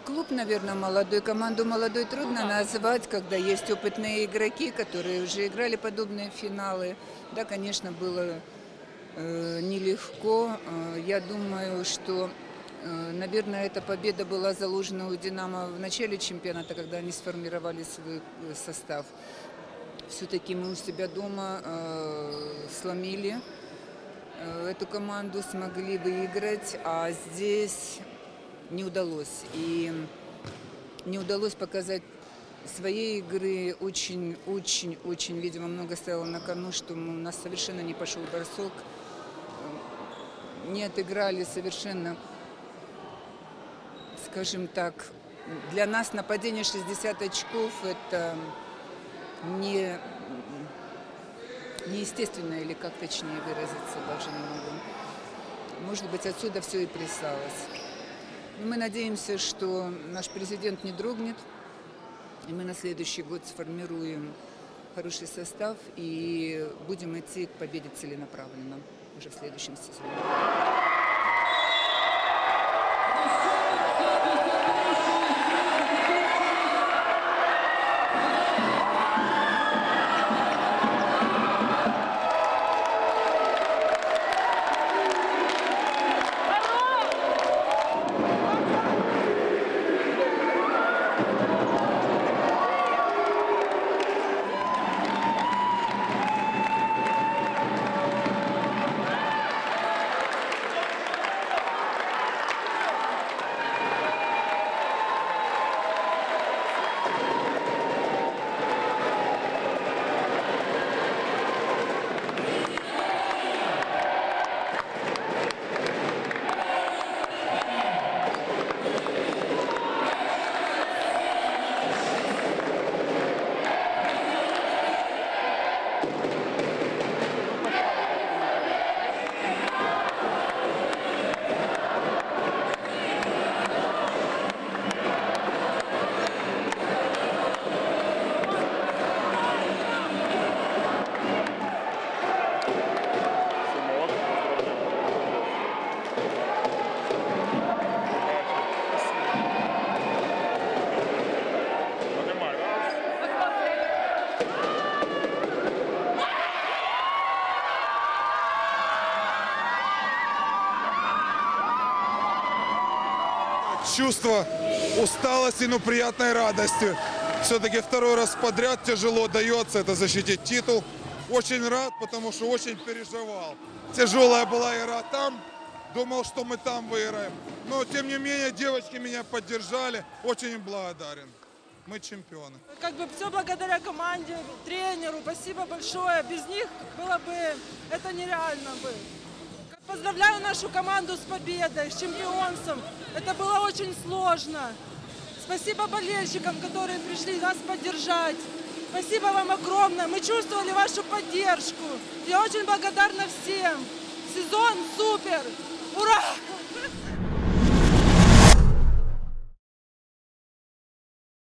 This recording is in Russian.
Ну, клуб, наверное, молодой. Команду молодой трудно назвать, когда есть опытные игроки, которые уже играли подобные финалы. Да, конечно, было э, нелегко. Э, я думаю, что, э, наверное, эта победа была заложена у «Динамо» в начале чемпионата, когда они сформировали свой э, состав. Все-таки мы у себя дома э, сломили э, эту команду, смогли выиграть, а здесь не удалось. И не удалось показать своей игры. Очень, очень, очень, видимо, много стояло на кону, что у нас совершенно не пошел бросок. Не отыграли совершенно, скажем так, для нас нападение 60 очков – это не, неестественно, или как точнее выразиться, даже не могу. Может быть, отсюда все и прислалось. Мы надеемся, что наш президент не дрогнет, и мы на следующий год сформируем хороший состав и будем идти к победе целенаправленно уже в следующем сезоне. Чувство усталости, но приятной радости. Все-таки второй раз подряд тяжело дается это защитить титул. Очень рад, потому что очень переживал. Тяжелая была игра там, думал, что мы там выиграем. Но, тем не менее, девочки меня поддержали. Очень им благодарен. Мы чемпионы. Как бы все благодаря команде, тренеру. Спасибо большое. Без них было бы это нереально бы. Поздравляю нашу команду с победой, с чемпионством. Это было очень сложно. Спасибо болельщикам, которые пришли нас поддержать. Спасибо вам огромное. Мы чувствовали вашу поддержку. Я очень благодарна всем. Сезон супер. Ура!